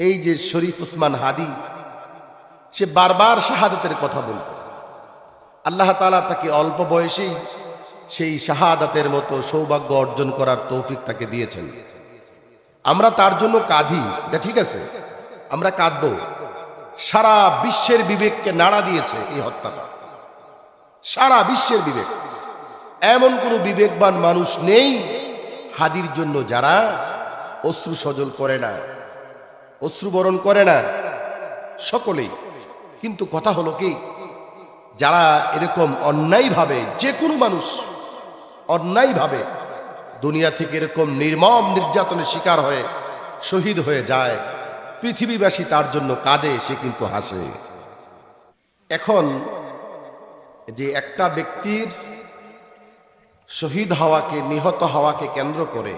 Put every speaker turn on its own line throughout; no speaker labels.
এই যে শরীফ উসমান হাদি, সে বারবার শাহাদতের কথা বলত। আল্লাহ তালা তাকে অল্প বয়সেই সেই শাহাদাতের মতো সৌভাগ্য অর্জন করার তৌফিক তাকে দিয়েছেন। আমরা তার জন্য কাঁদি, এটা ঠিক আছে? আমরা কাঁদব। সারা বিশ্বের বিবেককে নাড়া দিয়েছে এই হত্যাটা। সারা বিশ্বের বিবেক। এমন কোনো বিবেকবান মানুষ নেই হাদির জন্য যারা অশ্রু সজল করে না। অশ্রুবরণ করে না। সকলেই। কিন্তু কথা হলো কি? যারা এরকম অন্যায়ভাবে যে কোনো মানুষ অন্যায়ভাবে দুনিয়া থেকে এরকম নির্মম নির্যাতনের শিকার হয়ে শহীদ হয়ে যায়, পৃথিবীবাসী তার জন্য কাঁদে, সে কিন্তু হাসে। এখন যে একটা ব্যক্তির শহীদ হওয়াকে, নিহত হওয়াকে কেন্দ্র করে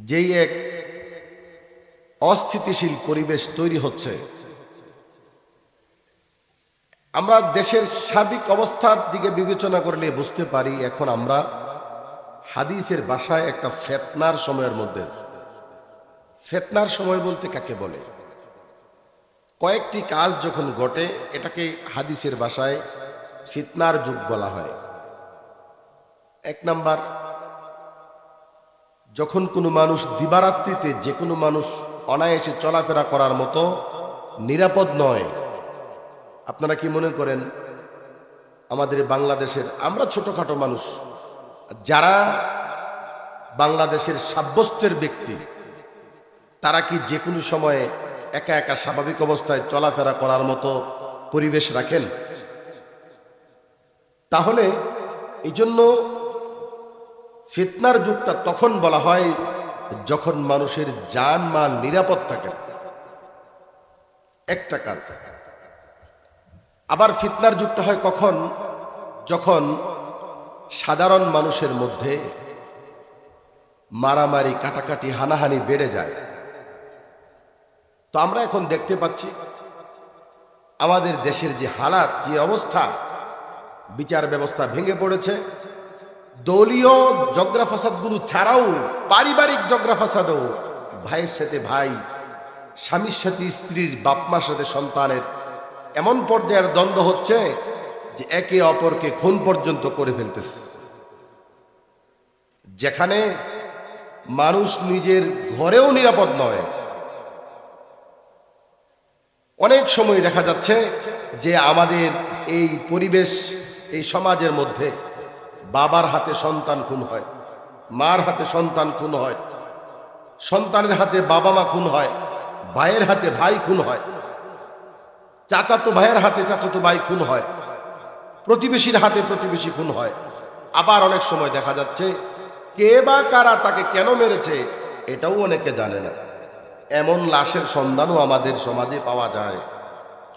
যেই এক অস্থিতিশীল পরিবেশ তৈরি হচ্ছে। আমরা দেশের সার্বিক অবস্থার দিকে বিবেচনা করলে বুঝতে পারি এখন আমরা হাদিসের বাসায় একটা ফেতনার সময়ের মধ্যে ফেতনার সময় বলতে কাকে বলে? কয়েকটি কাজ যখন ঘটে, এটাকে হাদিসের বাসায় ফিতনার যুগ বলা হয়। এক নাম্বার, যখন কোনো মানুষ দিবারাত্রিতে যে কোনো মানুষ অনায়াসে চলাফেরা করার মতো নিরাপদ নয়। আপনারা কি মনে করেন, আমাদের বাংলাদেশের, আমরা ছোটখাটো মানুষ, যারা বাংলাদেশের সাব্যস্তের ব্যক্তি, তারা কি যে কোনো সময়ে একা একা স্বাভাবিক অবস্থায় চলাফেরা করার মতো পরিবেশ রাখেন? তাহলে এই জন্য ফিতনার যুগটা তখন বলা হয় যখন মানুষের যান মাল নিরাপদ থাকে একটা কাজ, আবার ফিতনার যুক্ত হয় কখন? যখন সাধারণ মানুষের মধ্যে মারামারি, কাটাকাটি, হানাহানি বেড়ে যায়। তো আমরা এখন দেখতে পাচ্ছি, আমাদের দেশের যে হালাত, যে অবস্থা, বিচার ব্যবস্থা ভেঙে পড়েছে দলীয় জগরা ফাসাদগুলো ছাড়াও পারিবারিক জগরা ফাসাদও ভাইয়ের সাথে ভাই, স্বামীর সাথে স্ত্রীর বাপমার সাথে সন্তানের। এমন পর্যায়ের দ্বন্দ্ব হচ্ছে যে একে অপরকে খুন পর্যন্ত করে ফেলতেছে। যেখানে মানুষ নিজের ঘরেও নিরাপদ নয়। অনেক সময় দেখা যাচ্ছে যে আমাদের এই পরিবেশ, এই সমাজের মধ্যে বাবার হাতে সন্তান খুন হয়, মার হাতে সন্তান খুন হয়, সন্তানের হাতে বাবা মা খুন হয়, ভাইয়ের হাতে ভাই খুন হয়, চাচাতো ভাইয়ের হাতে চাচাতো ভাই খুন হয়, প্রতিবেশীর হাতে প্রতিবেশী খুন হয়। আবার অনেক সময় দেখা যাচ্ছে, কে বা কারা তাকে কেন মেরেছে এটাও অনেকে জানে না। এমন লাশের সন্ধানও আমাদের সমাজে পাওয়া যায়।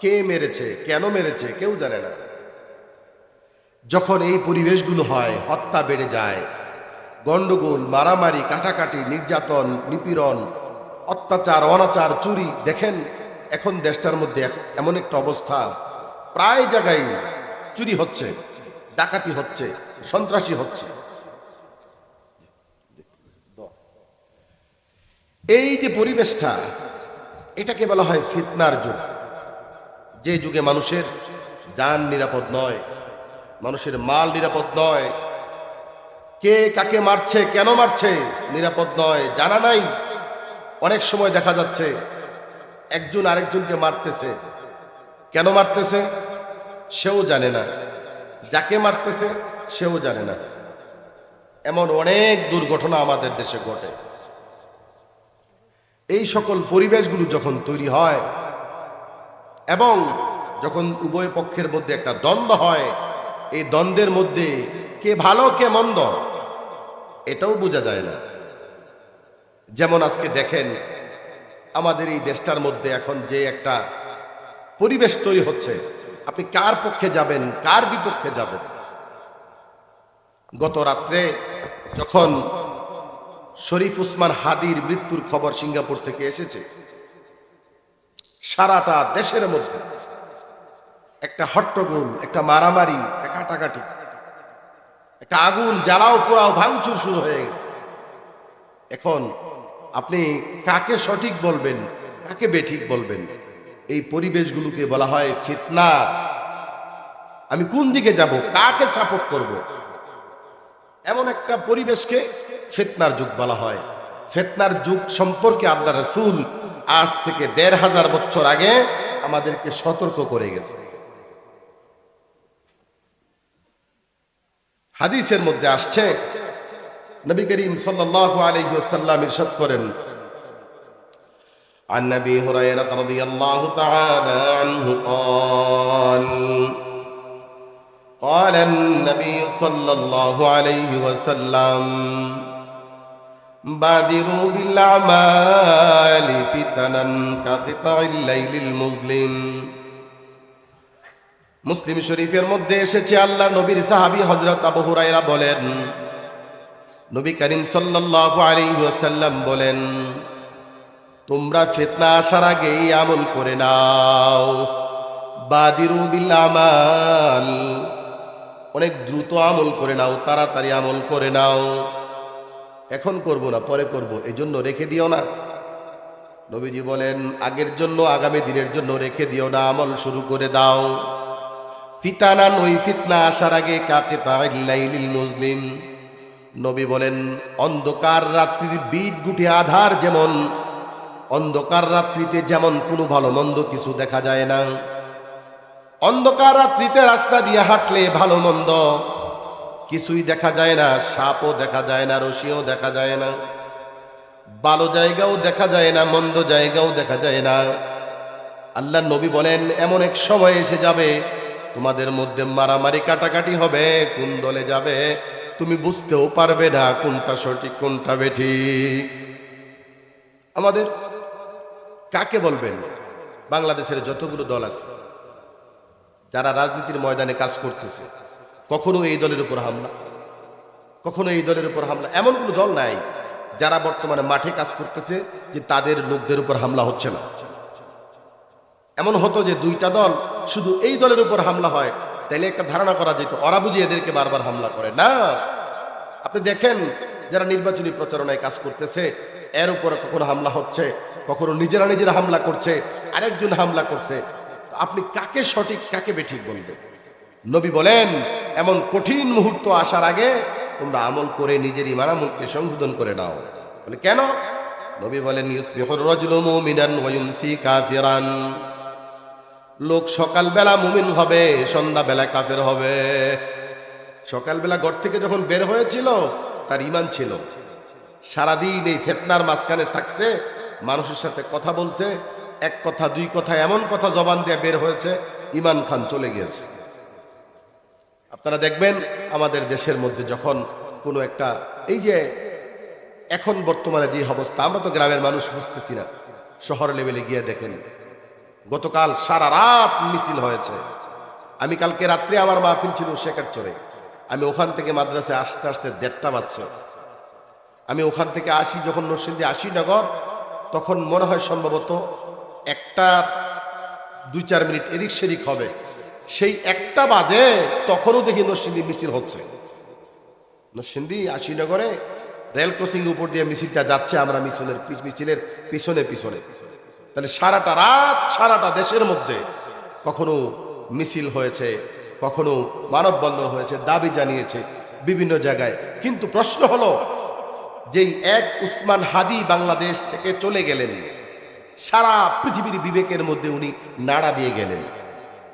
কে মেরেছে, কেন মেরেছে কেউ জানে না। যখন এই পরিবেশগুলো হয়, হত্যা বেড়ে যায়। গন্ডগোল মারামারি, কাটাকাটি, নির্যাতন, নিপীড়ন, অত্যাচার, অনাচার, চুরি, দেখেন, এখন দেশটার মধ্যে এমন একটা অবস্থা। প্রায় জায়গায় চুরি হচ্ছে, ডাকাতি হচ্ছে, সন্ত্রাসী হচ্ছে। এই যে পরিবেশটা, এটাকে বলা হয় ফিতনার যুগ। যে যুগে মানুষের যান নিরাপদ নয় মানুষের মাল নিরাপদ নয়। কে কাকে মারছে, কেন মারছে, নিরাপদ নয়, জানা নাই। অনেক সময় দেখা যাচ্ছে, একজন আরেকজনকে মারতেছে। কেন মারতেছে? সেও জানে না। যাকে মারতেছে, সেও জানে না। এমন অনেক দুর্ঘটনা আমাদের দেশে ঘটে। এই সকল পরিবেশগুলো যখন তৈরি হয়, এবং যখন উভয় পক্ষের মধ্যে একটা দ্বন্দ্ব হয় এই দ্বন্দ্বের মধ্যে কে ভালো, কে মন্দ, এটাও বোঝা যায় না। যেমন আজকে দেখেন, আমাদের এই দেশটার মধ্যে এখন যে একটা পরিবেশ তৈরি হচ্ছে, আপনি কার পক্ষে যাবেন, কার বিপক্ষে যাবেন? গত রাত্রে যখন শরীফ উসমান হাদির মৃত্যুর খবর সিঙ্গাপুর থেকে এসেছে, সারাটা দেশের মধ্যে একটা হট্টগোল, একটা মারামারি কাটাকাটি। একটা আগুন জ্বালাও, পোড়াও, ভাঙচুর শুরু হয়ে গেছে। এখন আপনি কাকে সঠিক বলবেন, কাকে বেঠিক বলবেন? এই পরিবেশগুলোকে বলা হয় ফিতনা। আমি কোন দিকে যাব, কাকে সাপোর্ট করব? এমন একটা পরিবেশকে ফেতনার যুগ বলা হয়। ফেতনার যুগ সম্পর্কে আল্লাহ রসুল আজ থেকে দেড় হাজার বছর আগে আমাদেরকে সতর্ক করে গেছে হাদিসের মধ্যে আসছে নবী করিম সাল্লাল্লাহু আলাইহি ওয়াসাল্লাম ইরশাদ করেন عن ابي هريره رضي الله تعالى عنه قال قال النبي صلى الله عليه وسلم بادروا بالاعمال فتنا كقطع الليل المظلم মুসলিম শরীফের মধ্যে এসেছে আল্লাহ নবীর সাহাবী হজরত আবু হুরায়রা বলেন। নবী করিম সাল্লাল্লাহু আলাইহি ওয়াসাল্লাম বলেন, তোমরা ফিতনা আসার আগেই আমল করে নাও। বাদিরু বিল আমাল। অনেক দ্রুত আমল করে নাও, তাড়াতাড়ি আমল করে নাও। এখন করব না, পরে করব এই জন্য রেখে দিও না। নবীজি বলেন, আগের জন্য, আগামী দিনের জন্য রেখে দিও না, আমল শুরু করে দাও। ফিতানা নই, ফিতনা আসার আগে কাকে তাইল মুসলিম নবী বলেন, অন্ধকার রাত্রির বিট গুটি আধার যেমন, অন্ধকার রাত্রিতে যেমন কোনো ভালো মন্দ কিছু দেখা যায় না। অন্ধকার রাত্রিতে রাস্তা দিয়ে হাঁটলে ভালো মন্দ কিছুই দেখা যায় না, সাপও দেখা যায় না, রশিও দেখা যায় না। ভালো জায়গাও দেখা যায় না, মন্দ জায়গাও দেখা যায় না। আল্লাহ নবী বলেন, এমন এক সময় এসে যাবে তোমাদের মধ্যে মারামারি কাটাকাটি হবে, কোন দলে যাবে তুমি বুঝতেও পারবে না কোনটা সঠিক, কোনটা বেঠিক। আমাদের কাকে বলবেন? বাংলাদেশের যতগুলো দল আছে, যারা রাজনীতির ময়দানে কাজ করতেছে, কখনো এই দলের উপর হামলা, কখনো এই দলের উপর হামলা, এমন কোনো দল নাই যারা বর্তমানে মাঠে কাজ করতেছে যে তাদের লোকদের উপর হামলা হচ্ছে না। এমন হতো যে দুইটা দল শুধু এই দলের উপর হামলা হয়। তাইলে একটা ধারণা করা যেত, ওরা বুঝি এদেরকে বারবার হামলা করে। না। আপনি দেখেন, যারা নির্বাচনী প্রচারণায় কাজ করতেছে, এর উপর কখনো হামলা হচ্ছে, কখনো নিজেরা নিজেরা হামলা করছে, আরেকজন হামলা করছে। আপনি কাকে সঠিক, কাকে বেঠিক বলবেন? নবী বলেন, এমন কঠিন মুহূর্ত আসার আগে তোমরা আমল করে নিজের ইমান সংশোধন করে নাও। বলে কেন? নবী বলেন, ইউসবিহুর রাজুলু মুমিনান কাফিরান। লোক সকালবেলা মুমিন হবে, সন্ধ্যাবেলা কাফের হবে। সকালবেলা ঘর থেকে যখন বের হয়েছিল, তার ইমান ছিল। সারাদিন এই ফেতনার মাঝখানে থাকছে, মানুষের সাথে কথা বলছে, এক কথা, দুই কথা, এমন কথা জবান দিয়ে বের হয়েছে ইমান খান চলে গিয়েছে। আপনারা দেখবেন, আমাদের দেশের মধ্যে যখন কোনো একটা, এই যে এখন বর্তমানে যে অবস্থা, আমরা তো গ্রামের মানুষ বুঝতেছি না, শহর লেভেলে গিয়ে দেখেন। গতকাল সারা রাত মিছিল হয়েছে। আমি কালকে রাত্রে আমার মাহফিল ছিল শেখার চরে। আমি ওখান থেকে মাদ্রাসায় আসতে আসতে দেড়টা বাজছে। আমি ওখান থেকে আসি যখন নরসিংদী আসি নগর, তখন মনে হয় সম্ভবত একটা দুই চার মিনিট এদিক সেদিক হবে। সেই একটা বাজে তখনও দেখি নরসিংদী মিছিল হচ্ছে। নরসিংদী আশিনগরে রেল ক্রসিং উপর দিয়ে মিছিলটা যাচ্ছে, আমরা মিছিলের মিছিলের পিছনে পিছনে। তাহলে সারাটা রাত সারাটা দেশের মধ্যে কখনো মিছিল হয়েছে, কখনো মানববন্ধন হয়েছে, দাবি জানিয়েছে বিভিন্ন জায়গায়। কিন্তু প্রশ্ন হলো, যেই এক উসমান হাদি বাংলাদেশ থেকে চলে গেলেন, সারা পৃথিবীর বিবেকের মধ্যে উনি নাড়া দিয়ে গেলেন।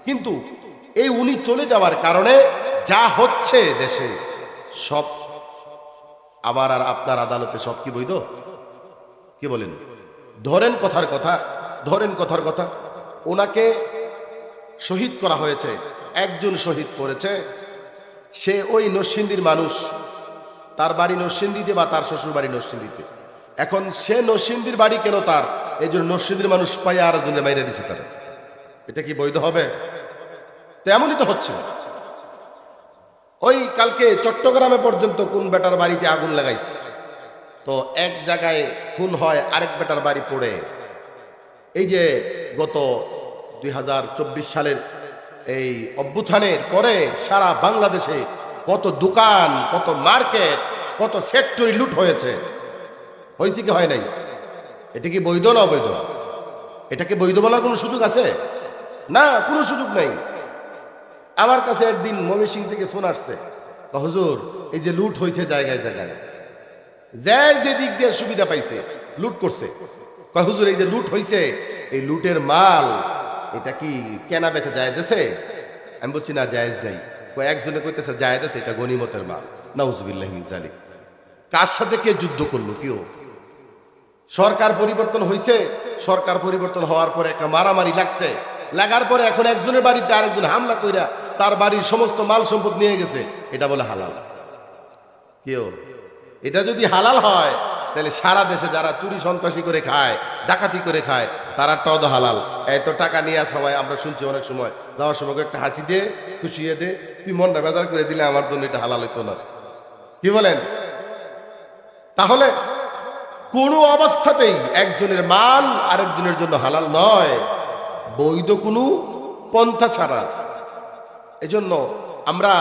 কিন্তু এই উনি চলে যাওয়ার কারণে যা হচ্ছে দেশে, সব আবার আর আপনার আদালতে সব কি বৈধ? কি বলেন? ধরেন কথার কথা, ধরেন কথার কথা। ওনাকে শহীদ করা হয়েছে, একজন শহীদ করেছে। সে ওই নরসিংদীর মানুষ, তার বাড়ি নরসিংদীতে বা তার শ্বশুর বাড়ি নরসিংদীতে। এখন সে নরসিংদীর বাড়ি কেন তার? এই জন্য নরসিংদীর মানুষ পাই আর জন্য মাইরে দিছে তারা এটা কি বৈধ হবে? তেমনই তো হচ্ছে। ওই কালকে চট্টগ্রামে পর্যন্ত কোন বেটার বাড়িতে আগুন লাগাইছে? তো এক জায়গায় খুন হয়, আরেক বেটার বাড়ি পড়ে। এই যে গত দুই হাজার চব্বিশ সালের এই অভ্যুত্থানের পরে সারা বাংলাদেশে কত দোকান, কত মার্কেট, কত ফ্যাক্টরি লুট হয়েছে। হয়েছে কি হয় নাই? এটা কি বৈধ না অবৈধ? এটাকে বৈধ বলার কোনো সুযোগ আছে? না, কোনো সুযোগ নেই। আমার কাছে একদিন মমি সিং থেকে ফোন আসছে। হুজুর, এই যে লুট হয়েছে জায়গায় জায়গায়। যে যে দিক দিয়ে সুবিধা পাইছে, লুট করছে। হুজুর, এই যে লুট হয়েছে এই লুটের মাল, এটা কি কেনা বেচা জায়েজ আমি বলছি, না, জায়েজ নেই। একজনে কইতেছে, জায়েজ আছে, এটা গনিমতের মাল। নাউজুবিল্লাহ কার সাথে কে যুদ্ধ করল কেউ সরকার পরিবর্তন হয়েছে সরকার পরিবর্তন হওয়ার পরে একটা মারামারি লাগছে। লাগার পরে এখন একজনের বাড়িতে আরেকজন হামলা কইরা তার বাড়ির সমস্ত মাল সম্পদ নিয়ে গেছে, এটা বলে হালাল। কেউ এটা যদি হালাল হয়, তাহলে সারা দেশে যারা চুরি সন্ত্রাসী করে খায়, ডাকাতি করে খায়, তারা টদ হালাল। এত টাকা নিয়ে সবাই আমরা শুনছি অনেক সময়, যাওয়ার সময় একটা হাসি দে, খুশিয়ে দে, তুই মনটা বেজার করে দিলে আমার জন্য এটা হালাল হইতো না। কি বলেন? তাহলে কোনো অবস্থাতেই একজনের মাল আরেকজনের জন্য হালাল নয়, বৈধ কোনো পন্থা ছাড়া। এজন্য আমরা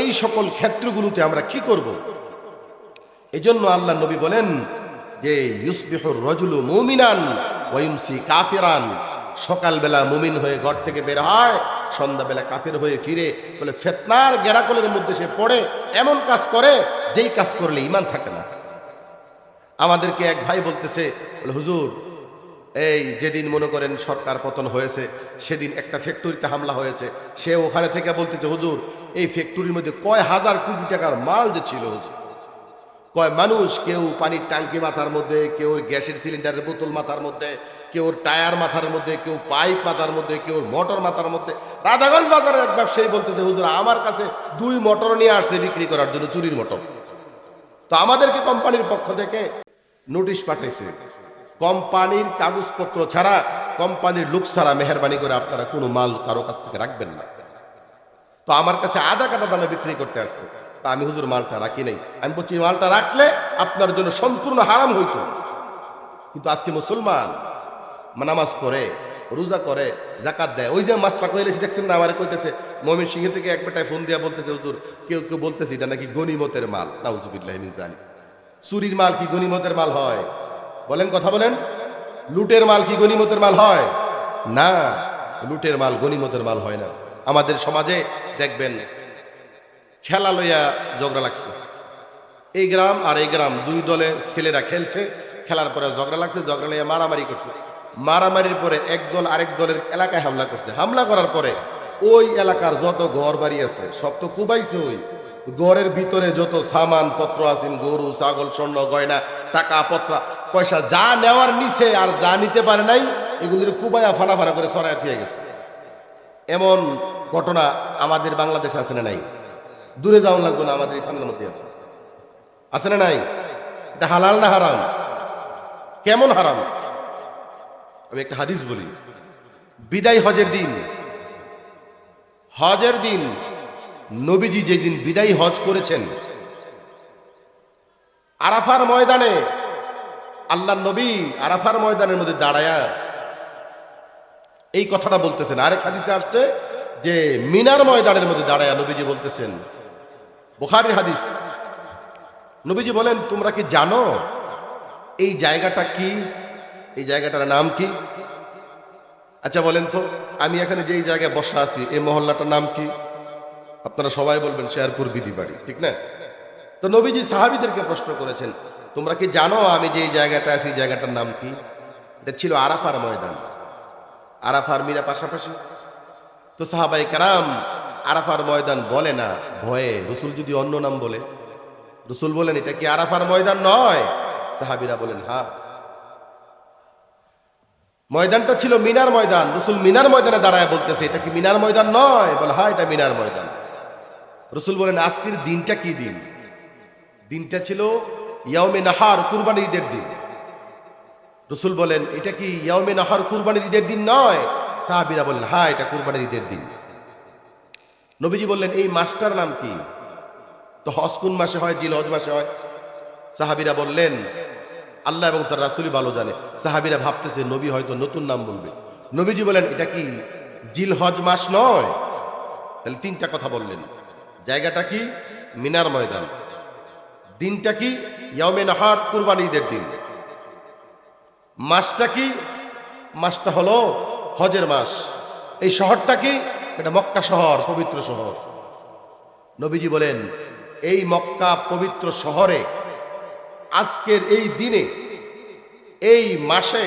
এই সকল ক্ষেত্রগুলোতে আমরা কি করব? এজন্য আল্লাহ নবী বলেন যে ইউসবিহুর রজুলু মুমিনান ওয়াইমসি কাফিরান। সকালবেলা মুমিন হয়ে ঘর থেকে বের হয় সন্ধ্যাবেলা কাফের হয়ে ফিরে বলে ফেতনার গেরাকলের মধ্যে সে পড়ে এমন কাজ করে যেই কাজ করলে ইমান থাকে না। আমাদেরকে এক ভাই বলতেছে বলে, হুজুর এই যেদিন মনে করেন সরকার পতন হয়েছে সেদিন একটা ফ্যাক্টরিতে হামলা হয়েছে সে ওখানে থেকে বলতেছে হুজুর এই ফ্যাক্টরির মধ্যে কয় হাজার কোটি টাকার মাল যে ছিল হুজুর? কয়, মানুষ, কেউ পানির টাঙ্কি মাথার মধ্যে, কেউ গ্যাসের সিলিন্ডারের বোতল মাথার মধ্যে, কেউ টায়ার মাথার মধ্যে, কেউ পাইপ মাথার মধ্যে, কেউ মোটর মাথার মধ্যে। রাধাগঞ্জ বাজারের এক ব্যবসায়ী বলতেছে, হুজুর, আমার কাছে দুই মোটর নিয়ে আসছে বিক্রি করার জন্য, চুরির মোটর। তো আমাদেরকে কোম্পানির পক্ষ থেকে নোটিশ পাঠাইছে, কোম্পানির কাগজপত্র ছাড়া কোম্পানির লুক ছাড়া মেহরবানি করে আপনারা কোনো মাল কারও কাছ থেকে রাখবেন না। তো আমার কাছে আধা কাটা দামে বিক্রি করতে আসছে। আমি হুজুর মালটা রাখি নাই। আমি বলছি মালটা রাখলে আপনার জন্য সম্পূর্ণ হারাম হইতো। কিন্তু আজকে মুসলমান নামাজ করে রোজা করে জাকাত দেয়, ওই যে মাছটা কইলেছি দেখছেন না? আমার কইতেছে, মমিন সিংহ থেকে এক বেটায় ফোন দিয়া বলতেছে, হুজুর, কেউ কেউ বলতেছে, এটা নাকি গনিমতের মাল। নাউজুবিল্লাহ মিন জালিক চুরির মাল কি গনিমতের মাল হয়? বলেন কথা বলেন। লুটের মাল কি গনিমতের মাল হয়? না, লুটের মাল গনিমতের মাল হয় না। আমাদের সমাজে দেখবেন খেলা লইয়া ঝগড়া লাগছে। এই গ্রাম আর এই গ্রাম দুই দলে ছেলেরা খেলছে, খেলার পরে ঝগড়া লাগছে, ঝগড়া লইয়া মারামারি করছে। মারামারির পরে এক দল আরেক দলের এলাকায় হামলা করছে। হামলা করার পরে ওই এলাকার যত ঘর বাড়ি আছে, সব তো কুবাইছে ওই। ঘরের ভিতরে যত সামান পত্র আছেন গরু, ছাগল, স্বর্ণ, গয়না, টাকা, পত্রা, পয়সা যা নেওয়ার নিচে আর যা নিতে পারে নাই এগুলির কুবাইয়া ফানা ফানা করে সরাই দিয়ে গেছে। এমন ঘটনা আমাদের বাংলাদেশে আছে না নাই? দূরে যাওয়া লাগতো না, আমাদের এই থানার মধ্যে আছে। আছে না নাই? এটা হালাল না হারাম? কেমন হারাম? আমি একটা হাদিস বলি। বিদায় হজের দিন হজের দিন নবীজি যেদিন বিদায় হজ করেছেন, আরাফার ময়দানে আল্লাহ নবী আরাফার ময়দানের মধ্যে দাঁড়ায়া এই কথাটা বলতেছেন। আরেক হাদিসে আসছে যে মিনার ময়দানের মধ্যে দাঁড়ায়া নবীজি বলতেছেন বুখারীর হাদিস। নবীজি বলেন, তোমরা কি জানো এই জায়গাটা কি? এই জায়গাটার নাম কি? আচ্ছা বলেন তো, আমি এখানে যেই জায়গায় বসা আছি, এই মহল্লাটার নাম কি? আপনারা সবাই বলবেন শেয়ারপুর বিধি বাড়ি ঠিক না? তো নবীজি সাহাবিদেরকে প্রশ্ন করেছেন, তোমরা কি জানো আমি যে জায়গাটা আছি জায়গাটার নাম কি? এটা ছিল আরাফার ময়দান। আরাফার মিরা পাশাপাশি। তো সাহাবাই কারাম আরাফার ময়দান বলে না, ভয়ে। রসুল যদি অন্য নাম বলে? রসুল বলেন, এটা কি আরাফার ময়দান নয়? সাহাবিরা বলেন হ্যাঁ ময়দানটা ছিল মিনার ময়দান। রসুল মিনার ময়দানে দাঁড়ায় বলতেছে, এটা কি মিনার ময়দান নয়? বলে হ্যাঁ এটা মিনার ময়দান। রসুল বলেন, আজকের দিনটা কি দিন? দিনটা ছিল ইয়াউমে নাহার, কুরবানির ঈদের দিন। রসুল বলেন, এটা কি ইয়াউমে নাহার, কুরবানির ঈদের দিন নয়? সাহাবিরা বলেন হ্যাঁ এটা কুরবানির ঈদের দিন। নবীজি বললেন, এই মাসটার নাম কি? তো হজ কোন মাসে হয়? জিল হজ মাসে হয়। সাহাবিরা বললেন, আল্লাহ এবং তার রাসুলি ভালো জানে। সাহাবিরা ভাবতেছে, নবী হয়তো নতুন নাম বলবে। নবীজি বলেন, এটা কি জিল হজ মাস নয়? তাহলে তিনটা কথা বললেন। জায়গাটা কি? মিনার ময়দান। দিনটা কি? ইয়ামে নাহার, কুরবানি ঈদের দিন। মাসটা কি? মাসটা হলো হজের মাস। এই শহরটা কি? এটা মক্কা শহর, পবিত্র শহর। নবীজি বলেন, এই মক্কা পবিত্র শহরে আজকের এই দিনে, এই মাসে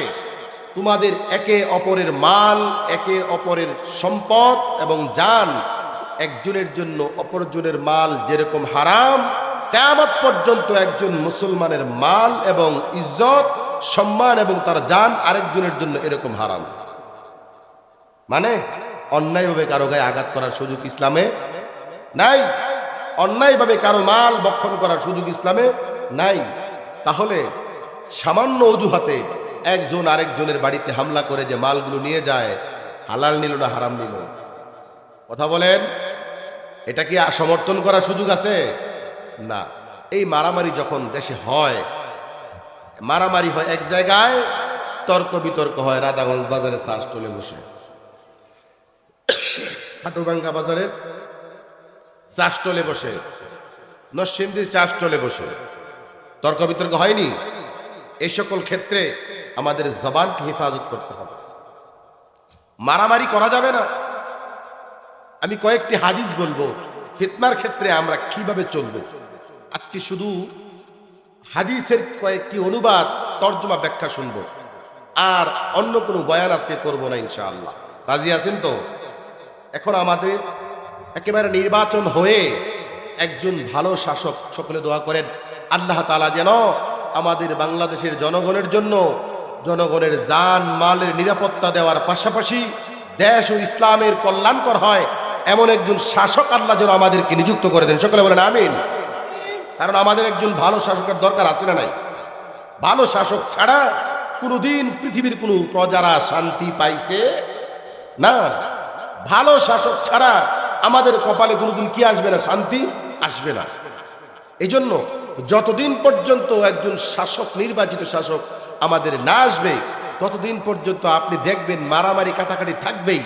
তোমাদের একে অপরের মাল, একে অপরের সম্পদ এবং যান একজনের জন্য অপরজনের মাল যেরকম হারাম কেমত পর্যন্ত একজন মুসলমানের মাল এবং ইজ্জত, সম্মান এবং তার যান আরেকজনের জন্য এরকম হারাম। মানে? অন্যায়ভাবে কারও গায়ে আঘাত করার সুযোগ ইসলামে নাই। অন্যায়ভাবে কারও মাল বক্ষণ করার সুযোগ ইসলামে নাই। তাহলে সামান্য অজুহাতে একজন আরেকজনের বাড়িতে হামলা করে যে মালগুলো নিয়ে যায়, হালাল নিল না হারাম নিল? কথা বলেন, এটা কি সমর্থন করার সুযোগ আছে? না। এই মারামারি যখন দেশে হয়, মারামারি হয় এক জায়গায়, তর্ক বিতর্ক হয়, রাধাগঞ্জ বাজারে শ্বাস টলে বসে। হাটুভাঙ্গা বাজারের চাষ টলে বসে। নরসিংদীর চাষ টলে বসে। তর্ক বিতর্ক হয়নি? এই সকল ক্ষেত্রে আমাদের জবানকে হেফাজত করতে হবে। মারামারি করা যাবে না। আমি কয়েকটি হাদিস বলব। ফিতনার ক্ষেত্রে আমরা কীভাবে চলব? আজকে শুধু হাদিসের কয়েকটি অনুবাদ, তর্জমা, ব্যাখ্যা শুনব। আর অন্য কোনো বয়ান আজকে করব না ইনশাআল্লাহ। রাজি আছেন তো? এখন আমাদের একেবারে নির্বাচন হয়ে একজন ভালো শাসক সকলে দোয়া করেন, আল্লাহ তালা যেন আমাদের বাংলাদেশের জনগণের জন্য জনগণের যান মালের নিরাপত্তা দেওয়ার পাশাপাশি দেশ ও ইসলামের কল্যাণকর হয় এমন একজন শাসক আল্লাহ যেন আমাদেরকে নিযুক্ত করে দেন। সকলে বলেন, আমিন। কারণ আমাদের একজন ভালো শাসকের দরকার আছে না নাই? ভালো শাসক ছাড়া কোনোদিন পৃথিবীর কোনো প্রজারা শান্তি পাইছে না। ভালো শাসক ছাড়া আমাদের কপালে কোনোদিন কি আসবে না? শান্তি আসবে না। এই জন্য যতদিন পর্যন্ত একজন শাসক, নির্বাচিত শাসক আমাদের না আসবে, ততদিন পর্যন্ত আপনি দেখবেন মারামারি, কাটাকাটি থাকবেই।